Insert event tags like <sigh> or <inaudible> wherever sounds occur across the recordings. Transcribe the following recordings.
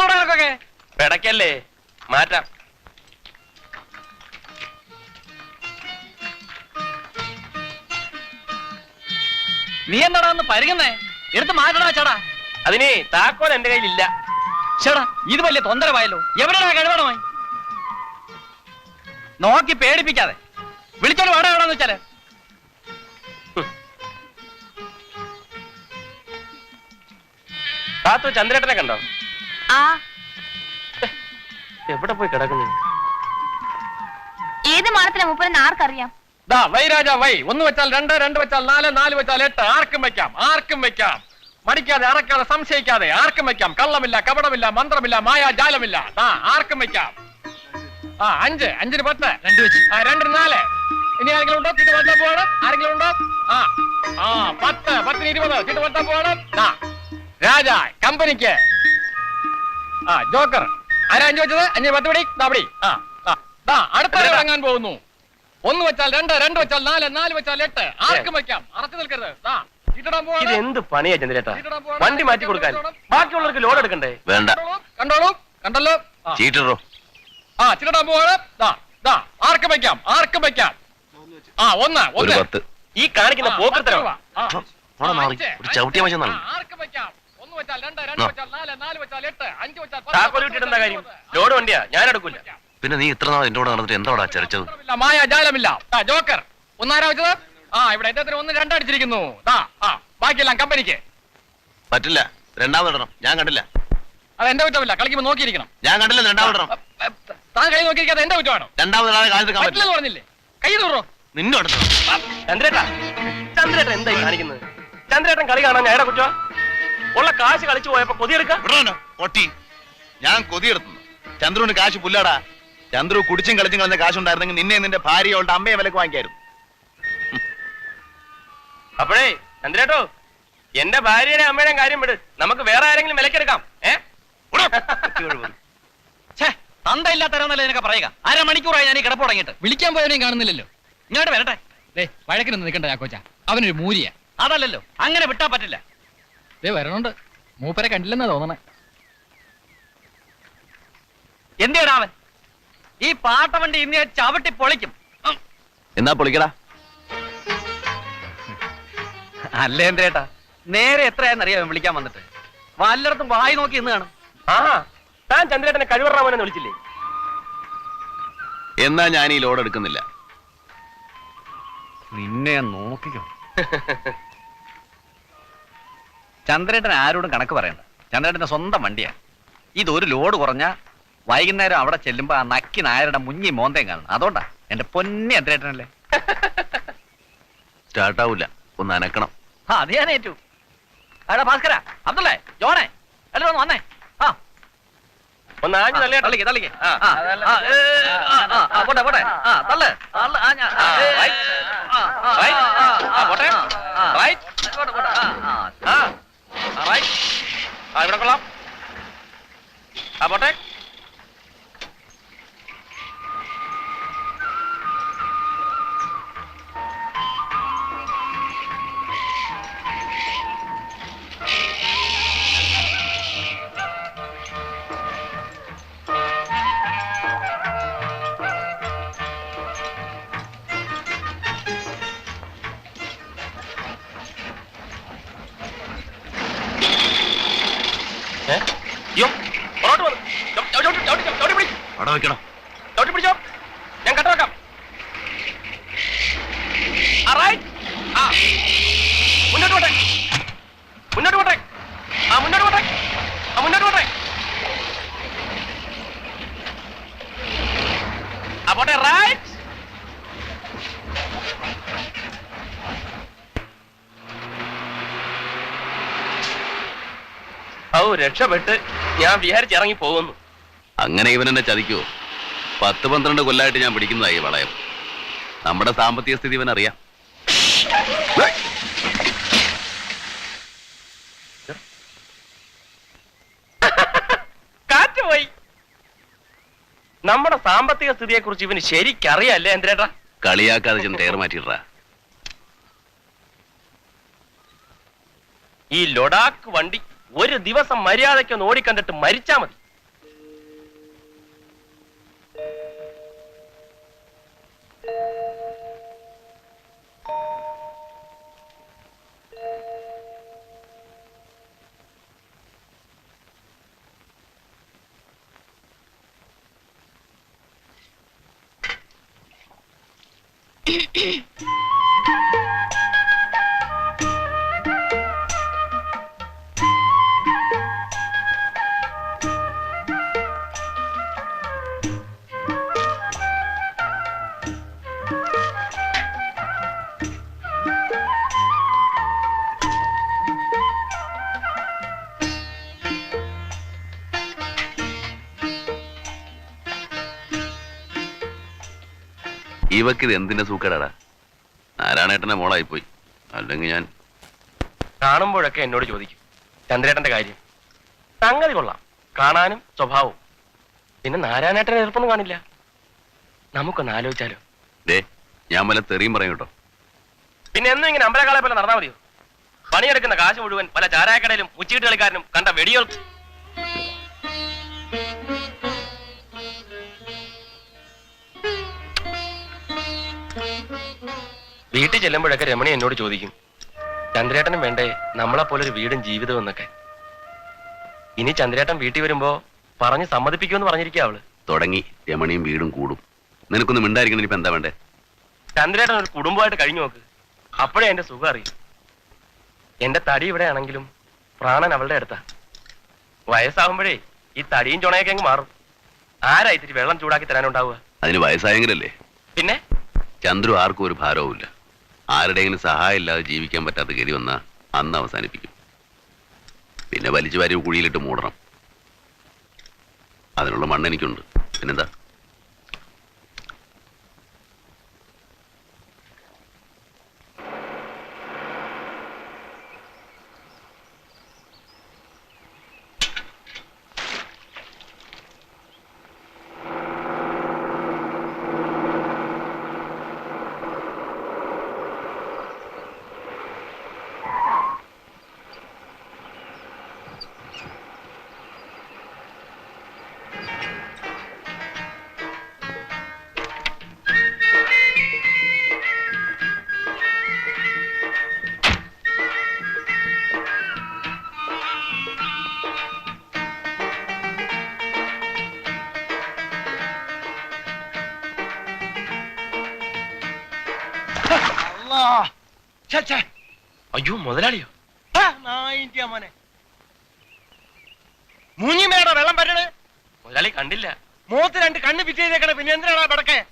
Load പിടക്കല്ലേ? മാറ്റാം. നീ എന്താടാ ഒന്ന് പരുകുന്നേ എടുത്ത് മാറ്റണ ചേടാ അതിന് താക്കോൽ എന്റെ കയ്യിലില്ല. ചേടാ ഇത് വലിയ തൊന്തരമായല്ലോ എവിടെയാ കഴിവണമായി നോക്കി പേടിപ്പിക്കാതെ. വിളിച്ചോണ്ട് വേണം എവിടെന്ന് വെച്ചാൽ. താത്തു ചന്ദ്രേട്ടനെ കണ്ടോ? ആ. എവിടെ പോയി കിടക്കുന്നു? ഏത് മാനത്തിലെ മൂപ്പരെന്ന് ആർക്കറിയാം? ദാ വൈ രാജാ വൈ. ഒന്ന് വെച്ചാൽ രണ്ട് രണ്ട് വെച്ചാൽ നാല് നാല് വെച്ചാൽ എട്ട്. ആർക്കും വെക്കാം ആർക്കും വെക്കാം. മടിക്കാതെ അറക്കാതെ സംശയിക്കാതെ ആർക്കും വെക്കാം. കള്ളമില്ല കപടമില്ല മന്ത്രമില്ല മായാജാലമില്ല. ദാ ആർക്കും വെക്കാം. ആ അഞ്ച് അഞ്ചിന് പത്ത്. രണ്ട് വെച്ച്. ആ രണ്ടിന് നാല്. ഇനി ആരെങ്കിലും ഉണ്ടോ? ചീട്ട് പത്താൻ പോകണം ആരെങ്കിലും ഉണ്ടോ? ആ. ആ പത്ത് പത്തിന് ഇരുപത്. ചീട്ട് പത്താൻ പോകണം ദാ രാജാ കമ്പനിക്ക് ആ ജോക്കർ. ആരാ അഞ്ചു വെച്ചത്? അഞ്ച് പത്ത് പിടി. താപടി പിടി. ആ ദാ, അടുത്ത ഇറങ്ങാൻ പോകുന്നു? ഒന്ന് വെച്ചാൽ രണ്ട് രണ്ട് വെച്ചാൽ നാല് നാല് വെച്ചാൽ എട്ട്. ആർക്കും വെക്കാം. അറച്ചു നിൽക്കരുത്. ദാ ഇത് എന്ത് പണിയാ ചന്ദ്രേട്ടാ വണ്ടി മാറ്റി കൊടുക്കാൻ. ബാക്കിയുള്ളവർക്ക് ലോഡ് എടുക്കണ്ടേ? വേണ്ട. കണ്ടോളൂ. കണ്ടല്ലോ. ആ. ചീറ്ററോ ആ ചിലടാൻ പോവാണ്. ദാ ദാ ആർക്കും വെക്കാം. ആർക്കും വെക്കാം. ആ ഒന്ന് ഒന്ന്. ഈ കാണിക്കുന്ന ആ, പത്ത് പോക്കത്തരം രൂപ. ആ. മോളെ ആ, മാറി. അഞ്ച്, ഒരു ചവിട്ടിയ. മനുഷ്യനാണ്. ആർക്കും വെക്കാം. വിട്ടിട്ടെന്താ വെച്ചാൽ കാര്യം? ലോഡ് വണ്ടിയാ? ഞാൻ എടുക്കൂല. പിന്നെ നീ ഇത്ര നാൾ എന്നോട് കൂടെ നടന്നിട്ട് എന്താടാ ചരച്ചത് മായ ജാലമില്ല ജോക്കർ ഒന്നാരാ വെച്ചത്? ആ ഇവിടെ എന്റെ ഒന്ന് രണ്ടടിച്ചിരിക്കുന്നു ആ ബാക്കിയെല്ലാം കമ്പനിക്ക്. പറ്റില്ല. രണ്ടാമത് ഇടണം. ഞാൻ കണ്ടില്ല. അത് എന്റെ കുറ്റമില്ല കളിക്കുമ്പോ നോക്കിയിരിക്കണം. ഞാൻ കണ്ടില്ല രണ്ടാമത് ഇടണം. അ, അ, താൻ കൈ നോക്കിയിരിക്കാതെ എന്റെ കുറ്റമാണോ? രണ്ടാമത് ഇടാതെ കാലത്ത് പറ്റില്ല പറ്റില്ലെന്ന് പറഞ്ഞില്ലേ? കൈ തൂറോ. നിന്നോട്. ചന്ദ്രേട്ടാ. ചന്ദ്രേട്ടൻ എന്താ കാണിക്കുന്നത്? ചന്ദ്രേട്ടൻ കളി കാണാൻ ഞാൻ കുറ്റ ഉള്ള കാശ് കളിച്ചു പോയപ്പോ കൊതിയെടുക്ക പൊട്ടി. ഞാൻ കൊതിയെടുത്തു ചന്ദ്രുവിന് കാശ് പുല്ലാടാ. ചന്ദ്രു കുടിച്ചും കളിച്ചും കളഞ്ഞ കാശുണ്ടായിരുന്നെങ്കിൽ നിന്നെ നിന്റെ ഭാര്യ അവളുടെ അമ്മയെ വിലക്ക് വാങ്ങിക്കായിരുന്നു. അപ്പോഴേ ചന്ദ്രേട്ടോ എന്റെ ഭാര്യയുടെ അമ്മയുടെ കാര്യം വിട്. നമുക്ക് വേറെ ആരെങ്കിലും വിലക്കെടുക്കാം ഏ? ഛേ തന്തയില്ലാത്തവരെന്നല്ലേ നിനക്ക് പറയുക? അരമണിക്കൂറായി ഞാൻ ഈ കിടപ്പ് തുടങ്ങിയിട്ട്. വിളിക്കാൻ പോയവനെയും കാണുന്നില്ലല്ലോ. ഇങ്ങോട്ട് വരട്ടെ. ദേ വഴക്കിനൊന്നും നിൽക്കണ്ട ചാക്കോച്ച. അവനൊരു മൂരിയ. അതല്ലല്ലോ അങ്ങനെ വിട്ടാ പറ്റില്ല. ദേ വരണുണ്ട്. മൂപ്പരെ കണ്ടില്ലെന്നാ തോന്നണേ. എന്തിനാ അവൻ? ഈ പാട്ടവണ്ടി ഇന്ന് ചവിട്ടി പൊളിക്കും. എന്നാ പൊളിക്കടാ? അല്ലേ എന്തേട്ടാ നേരെ എത്രയാണെന്നറിയാം വിളിക്കാൻ വന്നിട്ട്. വല്ലയിടത്തും വായി നോക്കി ഇന്ന് കാണും. ആ താൻ ചന്ദ്രേട്ടനെ കഴിവറാമനെന്ന് വിളിച്ചില്ലേ? എന്നാ ഞാൻ ഈ ലോഡ് എടുക്കുന്നില്ല. നിന്നെ നോക്കിക്കോ. <laughs> ചന്ദ്രേട്ടൻ ആരോടും കണക്ക് പറയണ്ട. ചന്ദ്രേട്ടന്റെ സ്വന്തം വണ്ടിയാണ് ഇതൊരു ലോഡ് കുറഞ്ഞ വൈകുന്നേരം അവിടെ ചെല്ലുമ്പോ ആ നക്കി നായരുടെ മുഞ്ഞി മോന്തയും കാണണം. അതുകൊണ്ടാ എന്റെ പൊന്നി ചന്ദ്രേട്ടനല്ലേ. സ്റ്റാർട്ട് ആവൂല ഒന്ന് അനക്കണം. ആ അത് ഞാൻ ഏറ്റു. അവിടെ ഭാസ്കര അബ്ദുള്ളേ ജോണേ എല്ലാവരും ഒന്ന് വന്നേ. ആ. ഒന്ന് ആഞ്ഞു തള്ളിയാ. തള്ളിക്ക് തള്ളിക്ക്. ആ, ആ, ആ, ഏ, ആ, ആ, ആ, പോട്ടെ പോട്ടെ. ആ തള്ള്. തള്ള്, ആ, ഞാൻ- ആ, ഏ, Right. ആ, ആ, ആ, ആ, പോട്ടെ. ആ, Right. പോട്ടെ, പോട്ടെ, ആ, ആ. ആ ഇവിടെ കൊള്ളാം. ആ പോട്ടെ. മുന്നോട്ട് മുന്നോട്ട് ആ മുന്നോട്ട് ആ മുന്നോട്ട് റൈറ്റ് രക്ഷപ്പെട്ട് ഞാൻ വിചാരിച്ച് ഇറങ്ങി പോകുന്നു. അങ്ങനെ ഇവൻ എന്നെ ചതിക്കുവോ? പത്ത് പന്ത്രണ്ട് കൊല്ലായിട്ട് ഞാൻ പിടിക്കുന്നതായി വളയം. നമ്മുടെ സാമ്പത്തിക സ്ഥിതി ഇവൻ അറിയാം <laughs> കാറ്റ് പോയി. നമ്മുടെ സാമ്പത്തിക സ്ഥിതിയെ കുറിച്ച് ഇവന് ശരിക്കറിയല്ലേ എന്തിനേട്ടാ? കളിയാക്കാതെ ചെന്ന് ടയർ മാറ്റിയിട്ടാ ഈ ലൊഡാക്ക് വണ്ടി ഒരു ദിവസം മര്യാദയ്ക്ക് ഒന്ന് ഓടിക്കണ്ടിട്ട് മരിച്ചാ മതി. 咳 <laughs> ഇവക്ക് ഇത് എന്തിന്റെ സൂക്കേടാടാ? നാരായണേട്ടന്റെ മോളായിപ്പോയി? അല്ലെങ്കിൽ ഞാൻ കാണുമ്പോഴൊക്കെ എന്നോട് ചോദിക്കും. ചന്ദ്രേട്ടന്റെ കാര്യം. സംഗതി കൊള്ളാം. കാണാനും സ്വഭാവവും. പിന്നെ നാരായണേട്ടനെ എതിർപ്പൊന്നും കാണില്ല. നമുക്കൊന്ന് ആലോചിച്ചാലോ. ദേ ഞാൻ വല്ല തെറിയും പറയും കേട്ടോ. പിന്നെ എന്നും ഇങ്ങനെ അമ്പലക്കാളെ പോലെ നടന്നാൽ മതിയോ? പണിയെടുക്കുന്ന കാശ് മുഴുവൻ പല ചാരായക്കടയിലും ഉച്ചീട്ട് കളിക്കാരനും കണ്ട വെടികൾ വീട്ടിൽ ചെല്ലുമ്പോഴൊക്കെ രമണി എന്നോട് ചോദിക്കും ചന്ദ്രേട്ടനും വേണ്ടേ? നമ്മളെ പോലെ ഒരു വീടും ജീവിതവും എന്നൊക്കെ. ഇനി ചന്ദ്രേട്ടൻ വീട്ടിൽ വരുമ്പോ പറഞ്ഞ് സമ്മതിപ്പിക്കുമെന്ന് പറഞ്ഞിരിക്കുക അവൾ. തുടങ്ങി. രമണിയും വീടും കൂടും. നിനക്കൊന്നും മിണ്ടായിരിക്കണം? ഇപ്പൊ എന്താ വേണ്ടേ? ചന്ദ്രേട്ടൻ ഒരു കുടുംബമായിട്ട് കഴിഞ്ഞു നോക്ക്. അപ്പോഴേ എന്റെ സുഖം അറിയും. എന്റെ തടി ഇവിടെ ആണെങ്കിലും പ്രാണൻ അവളുടെ അടുത്താ. വയസ്സാകുമ്പോഴേ ഈ തടിയും ചുണയൊക്കെ അങ്ങ് മാറും. ആരാ ഇത്തിരി വെള്ളം ചൂടാക്കി തരാനുണ്ടാവുക? അതിന് വയസ്സായെങ്കിലല്ലേ? പിന്നെ? ചന്ദ്രു ആർക്കും ഒരു ഭാരവുമില്ല. ആരുടെയെങ്കിലും സഹായമില്ലാതെ ജീവിക്കാൻ പറ്റാത്ത ഗതി വന്ന അന്ന് അവസാനിപ്പിക്കും. പിന്നെ വലിച്ചു വാരി കുഴിയിലിട്ട് മൂടണം. അതിനുള്ള മണ്ണെനിക്കുണ്ട്. പിന്നെന്താ? മുതലാളിയോ? മോനെ. മുങ്ങിമേടോ വെള്ളം പറ്റണേ മുതലാളി കണ്ടില്ല. മൂത്ത് രണ്ട് കണ്ണ് ചെയ്തേക്കണേ പിന്നെ എന്തിനാണോ പടക്കെ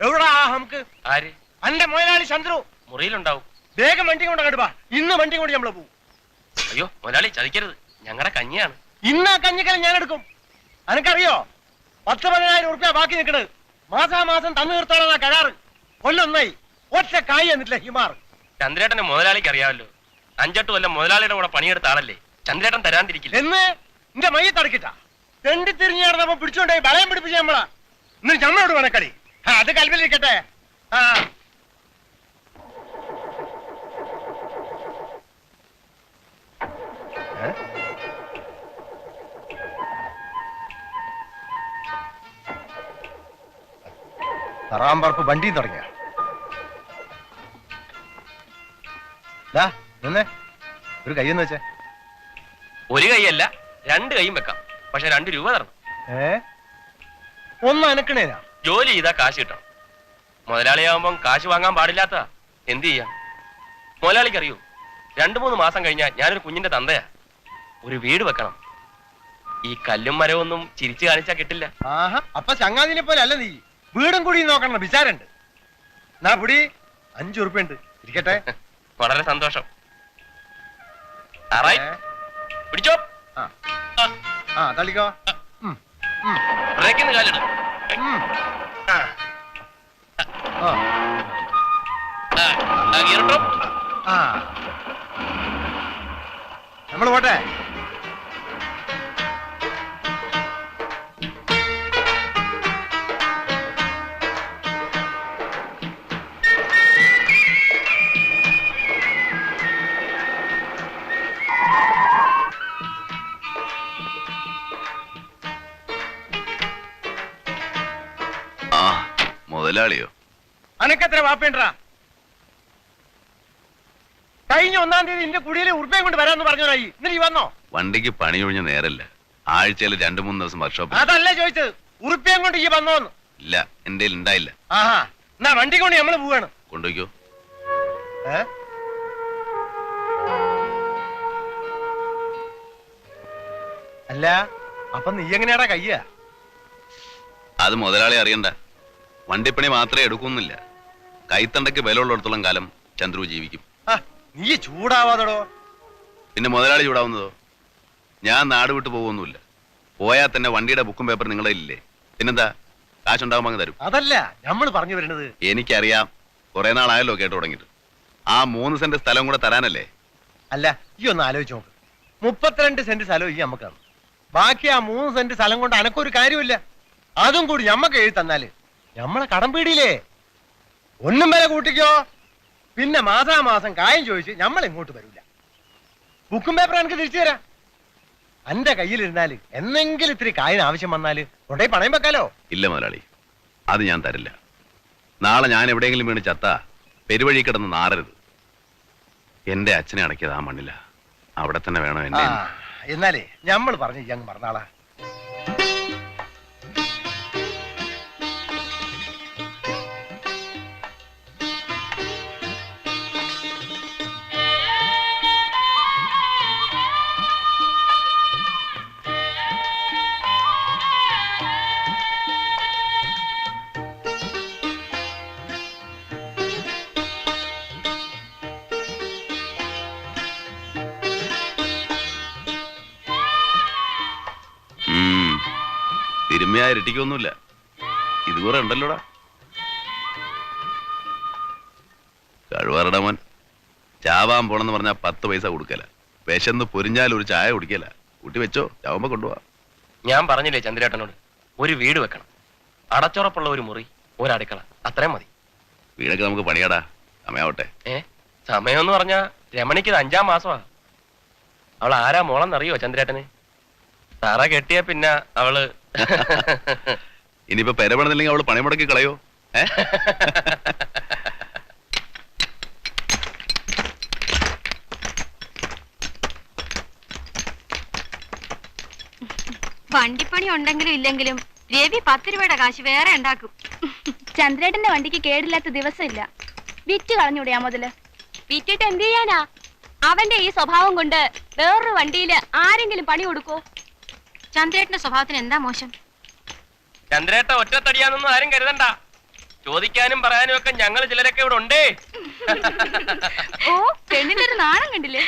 എവിടാ നമുക്ക് ആര്? അന്റെ മുതലാളി ചന്ദ്രു. മുറിയിലുണ്ടാവും. വേഗം വണ്ടി കൊണ്ട് കടുപ്പാ ഇന്ന് വണ്ടി കൊണ്ട് നമ്മൾ പോവും. അയ്യോ മുതലാളി ചതിക്കരുത്. ഞങ്ങളുടെ കഞ്ഞിയാണ്. ഇന്ന് ആ കഞ്ഞിക്കല ഞാൻ എടുക്കും. അനക്കറിയോ? പത്ത് പതിനായിരം ഉറുപ്പ്യ ബാക്കി നിൽക്കണത് മാസാമാസം തന്നു തീർത്തോളാ കരാറ്. കൊല്ലൊന്നായി. ഒറ്റ കായ് എന്നിട്ടില്ല ഹിമാർ. ചന്ദ്രേട്ടന്റെ മുതലാളിക്ക് അറിയാമല്ലോ. അഞ്ചെട്ട് കൊല്ലം മുതലാളിയുടെ കൂടെ പണിയെടുത്ത ആളല്ലേ. ചന്ദ്രേട്ടൻ തരാണ്ടിരിക്കില്ല എന്ന്? നിന്റെ മയ്യ തടക്കിട്ടാ? തെണ്ടി തിരിഞ്ഞു നടന്നപ്പോ പിടിച്ചോണ്ടേ വളയം പിടിപ്പിച്ച നമ്മളാ. ഇന്ന് ഞമ്മളോട് വേണക്കടി ആ, അത് കൽവിലിരിക്കട്ടെ. ആ? തറാമ്പറപ്പ് വണ്ടിയും തുടങ്ങിയ. നിന്നേ. ഒരു എന്ന് വെച്ചേ. ഒരു കൈയല്ല രണ്ട് കൈയും വെക്കാം. പക്ഷെ രണ്ട് രൂപ തരണം. ഏ? ഒന്ന് അനക്കണേനാ. ജോലി ചെയ്താ കാശ് കിട്ടണം. മുതലാളിയാവുമ്പം കാശ് വാങ്ങാൻ പാടില്ലാത്ത എന്ത് ചെയ്യാം? മുതലാളിക്ക് അറിയൂ രണ്ടു മൂന്ന് മാസം കഴിഞ്ഞാൽ ഞാനൊരു കുഞ്ഞിന്റെ തന്തയാ. ഒരു വീട് വെക്കണം. ഈ കല്ലും മരവൊന്നും ചിരിച്ചു കാണിച്ചാ കിട്ടില്ല. ആഹാ അപ്പൊ ചങ്ങാതിനെ പോലെ അല്ല നീ. വീടും കൂടി നോക്കണം വിചാരണ്ട് നാ പുടി. റുപ്യുണ്ട് ഇരിക്കട്ടെ. <laughs> വളരെ സന്തോഷം. പിടിച്ചോ. ആ. തള്ളിക്കോ. ബ്രേക്കിന്ന് കാലിട്. ഗിയർ ആ. നമ്മൾ പോട്ടെ. മുതലാളിയോ? അനക്കെത്ര വാപ്പേണ്ടാ കഴിഞ്ഞ ഒന്നാം തീയതി എന്റെ കുടിയിൽ ഉറുപ്പയും കൊണ്ട് വരാന്ന് പറഞ്ഞോരായി ഇന്നലെ വന്നോ? വണ്ടിക്ക് പണി ഒഴിഞ്ഞ നേരല്ല. ആഴ്ചയിൽ രണ്ടു മൂന്ന് ദിവസം വർക്ക്ഷോപ്പ് അതല്ല ചോദിച്ചത്. ഉറുപ്പയും കൊണ്ട് ഈ വന്നോന്ന്. ഇല്ല എന്റെ ഉണ്ടായില്ല. ആഹാ എന്നാ വണ്ടി കൊണ്ട് നമ്മൾ പോവാണ്. കൊണ്ടുപോയിക്കോ? അല്ല അപ്പൊ നീ എങ്ങനെയാടാ കയ്യ? അത് മുതലാളി അറിയണ്ട. വണ്ടിപ്പണി മാത്രമേ എടുക്കുന്നില്ല. കൈത്തണ്ടയ്ക്ക് വിലയുള്ളിടത്തോളം കാലം ചന്ദ്രു ജീവിക്കും. നീ ചൂടാവാതടോ. പിന്നെ മുതലാളി ചൂടാവുന്നതോ? ഞാൻ നാട് വിട്ട് പോകുമൊന്നുമില്ല പോയാൽ തന്നെ വണ്ടിയുടെ ബുക്കും പേപ്പർ നിങ്ങളെ ഇല്ലേ? പിന്നെന്താ? കാശുണ്ടാകുമ്പോൾ അങ്ങ് തരും. അതല്ല നമ്മൾ പറഞ്ഞു വരുന്നത്. എനിക്കറിയാം. കുറെ നാളായല്ലോ കേട്ടു തുടങ്ങിയിട്ട്. ആ മൂന്ന് സെന്റ് സ്ഥലം കൂടെ തരാനല്ലേ? അല്ല ഈ ഒന്ന് ആലോചിച്ച് നോക്ക്. മുപ്പത്തിരണ്ട് സെന്റ് സ്ഥലം ഈ നമുക്കാണ് ബാക്കി ആ മൂന്ന് സെന്റ് സ്ഥലം കൊണ്ട് അനക്കൊരു കാര്യമില്ല അതും കൂടി ഞമ്മക്ക് എഴുതി തന്നാൽ ഞമ്മളെ കടം പീടിയില്ലേ? ഒന്നും വരെ കൂട്ടിക്കോ? പിന്നെ മാസാമാസം കായം ചോദിച്ച് നമ്മൾ ഇങ്ങോട്ട് വരൂല. ബുക്കും പേപ്പർ എനിക്ക് തിരിച്ചു തരാം. എന്റെ കയ്യിലിരുന്നാൽ എന്നെങ്കിലും ഇത്തിരി കായിന് ആവശ്യം വന്നാൽ കൊണ്ടേ പണയം വെക്കാലോ? ഇല്ല മുതലാളി അത് ഞാൻ തരില്ല. നാളെ ഞാൻ എവിടെയെങ്കിലും വീണ് ചത്ത പെരുവഴി കിടന്ന് നാറരുത്. എന്റെ അച്ഛനെ അടക്കിയത് ആ മണ്ണില്ല അവിടെ തന്നെ വേണം എന്നെ? എന്നാലേ നമ്മൾ പറഞ്ഞു ഞങ്ങൾ മറന്നാളാ. തിരുമ്മയാ ഇരട്ടിക്കൊന്നുമില്ല. ഇത് കുറെ ഉണ്ടല്ലോടാ. കഴിവറട മോൻ ചാവാൻ പോണെന്ന് പറഞ്ഞാൽ പത്ത് പൈസ കൊടുക്കല. വിശന്ന് പൊരിഞ്ഞാൽ ഒരു ചായ കുടിക്കല. കൂട്ടി വെച്ചോ ചാവുമ്പോ കൊണ്ടുപോവാ. ഞാൻ പറഞ്ഞില്ലേ ചന്ദ്രേട്ടനോട് ഒരു വീട് വെക്കണം. അടച്ചുറപ്പുള്ള ഒരു മുറി ഒരു അടുക്കള അത്രയും മതി. വീടൊക്കെ നമുക്ക് പണിയാടാ. സമയാവട്ടെ. ഏ സമയം എന്ന് പറഞ്ഞാ രമണിക്ക് ഇത് അഞ്ചാം മാസമാ. അവൾ ആരാ മോളെന്നറിയോ ചന്ദ്രേട്ടന്? തറ കെട്ടിയ പിന്നെ അവൾ <laughs> ഇനിയിപ്പോ പെരപണില്ലെങ്കിൽ അവൾ പണി മുടക്കി കളയോ വണ്ടിപ്പണി ഉണ്ടെങ്കിലും ഇല്ലെങ്കിലും രവി പത്ത് രൂപയുടെ കാശ് വേറെ ഉണ്ടാക്കും. ചന്ദ്രേട്ടന്റെ വണ്ടിക്ക് കേടില്ലാത്ത ദിവസമില്ല. വിറ്റ് കളഞ്ഞൂടെയാ മുതൽ? വിറ്റിട്ട് എന്ത് ചെയ്യാനാ? അവന്റെ ഈ സ്വഭാവം കൊണ്ട് വേറൊരു വണ്ടിയിൽ ആരെങ്കിലും പണി കൊടുക്കോ ചന്ദ്രേട്ടന്റെ സ്വഭാവത്തിന് എന്താ മോശം? ചന്ദ്രേട്ട ഒറ്റത്തടിയാന്നൊന്നും ആരും കരുതണ്ട. ചോദിക്കാനും പറയാനും ഒക്കെ ഞങ്ങൾ ചിലരൊക്കെ ഇവിടെ ഉണ്ടേ. ഓ പെണ്ണിന്റെ ഒരു നാണം കണ്ടില്ലേ?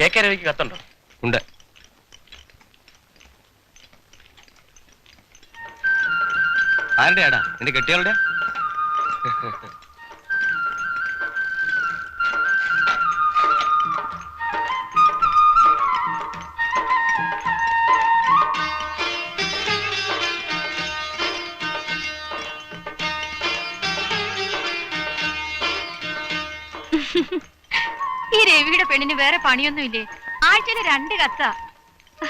കേക്കരവിക്ക് കത്തുണ്ടോ? ഉണ്ട്. ആരുടെയാടാ നിന്റെ കെട്ടിയാളുടെ? ഈ രവിയുടെ പെണ്ണിന് വേറെ പണിയൊന്നുമില്ലേ? ആഴ്ചയിലെ രണ്ട് കത്ത.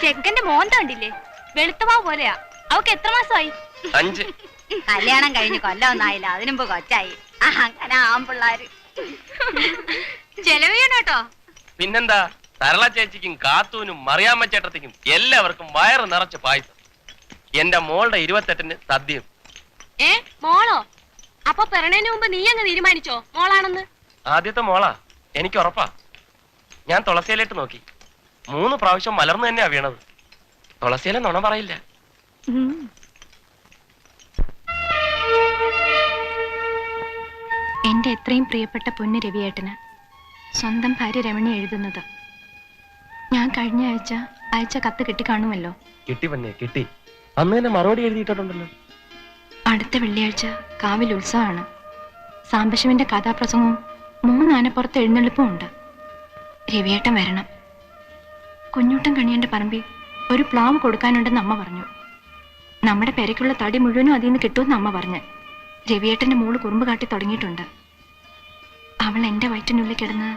ചെക്കന്റെ മോന്ത കണ്ടില്ലേ? വെളുത്തമാവ് പോലെയാ. അവക്ക് എത്ര മാസമായി? അഞ്ച്. കല്യാണം കഴിഞ്ഞ് കൊല്ലമൊന്നായില്ല. അതിനുമ്പ് കൊച്ചായി. അങ്ങനെ ആമ്പിള്ളാര്. ചെലവ് ചെയ്യണം കേട്ടോ. പിന്നെന്താ? സരള ചേച്ചിക്കും കാത്തൂനും മറിയാമ്മ ചേട്ടത്തിക്കും എല്ലാവർക്കും വയറ് നിറച്ച് പായസം. എന്റെ മോളുടെ ഇരുപത്തെട്ടിന് സദ്യയും. ഏ മോളോ? അപ്പൊ പിറണേന് മുമ്പ് നീ അങ്ങ് തീരുമാനിച്ചോ? മോളാണെന്ന്? ആദ്യത്തെ മോളാ. എനിക്ക് ഉറപ്പാ. ഞാൻ തുളസിയിലേക്ക് നോക്കി. മൂന്ന് പ്രാവശ്യം മലർന്നു തന്നെയാ വീണത്. തുളസിയിലെ നുണ പറയില്ല. എന്റെ എത്രയും പ്രിയപ്പെട്ട പൊന്നു രവിയേട്ടന് സ്വന്തം ഭാര്യ രമണി എഴുതുന്നത്. ഞാൻ കഴിഞ്ഞ ആഴ്ച അയച്ച കത്ത് കിട്ടി കാണുമല്ലോ കിട്ടി പന്നെ കിട്ടി. അന്ന് തന്നെ മറുപടി എഴുതിയിട്ടുണ്ടല്ലോ അടുത്ത വെള്ളിയാഴ്ച കാവിൽ ഉത്സവമാണ്. സാംബശിവന്റെ കഥാപ്രസംഗവും മൂന്നാനപ്പുറത്ത് എഴുന്നള്ളിപ്പും ഉണ്ട്. രവിയേട്ടൻ വരണം. കുഞ്ഞൂട്ടൻ കണിയന്റെ പറമ്പിൽ ഒരു പ്ലാവ് കൊടുക്കാനുണ്ടെന്ന് അമ്മ പറഞ്ഞു. നമ്മുടെ പെരയ്ക്കുള്ള തടി മുഴുവനും അതിൽ നിന്ന് കിട്ടുമെന്ന് അമ്മ പറഞ്ഞ്. രവിയേട്ടന്റെ മോൾ കുറുമ്പ് കാട്ടി തുടങ്ങിയിട്ടുണ്ട്. അവൾ എന്റെ വയറ്റിനുള്ളിൽ കിടന്ന്